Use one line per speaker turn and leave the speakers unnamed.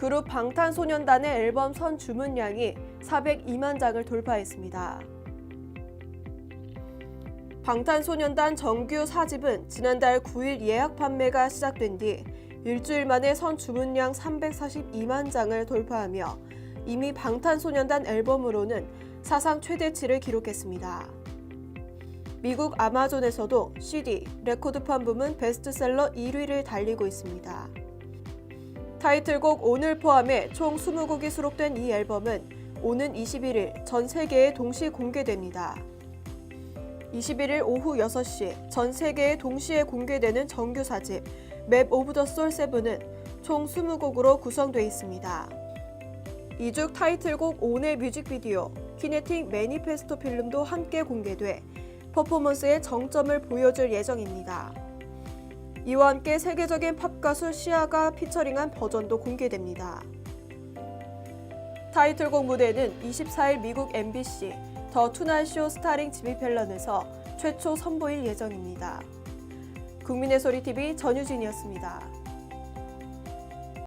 그룹 방탄소년단의 앨범 선 주문량이 402만 장을 돌파했습니다. 방탄소년단 정규 4집은 지난달 9일 예약 판매가 시작된 뒤 일주일 만에 선 주문량 342만 장을 돌파하며 이미 방탄소년단 앨범으로는 사상 최대치를 기록했습니다. 미국 아마존에서도 CD, 레코드판 부문 베스트셀러 1위를 달리고 있습니다. 타이틀곡 오늘 포함해 총 20곡이 수록된 이 앨범은 오는 21일 전 세계에 동시 공개됩니다. 21일 오후 6시 전 세계에 동시에 공개되는 정규 4집 맵 오브 더솔 7은 총 20곡으로 구성되어 있습니다. 이중 타이틀곡 온의 뮤직비디오 키네틱 매니페스토 필름도 함께 공개돼 퍼포먼스의 정점을 보여줄 예정입니다. 이와 함께 세계적인 팝 가수 시아가 피처링한 버전도 공개됩니다. 타이틀곡 무대는 24일 미국 MBC 더 투나잇 쇼 스타링 지미 펠런에서 최초 선보일 예정입니다. 국민의 소리 TV 전유진이었습니다.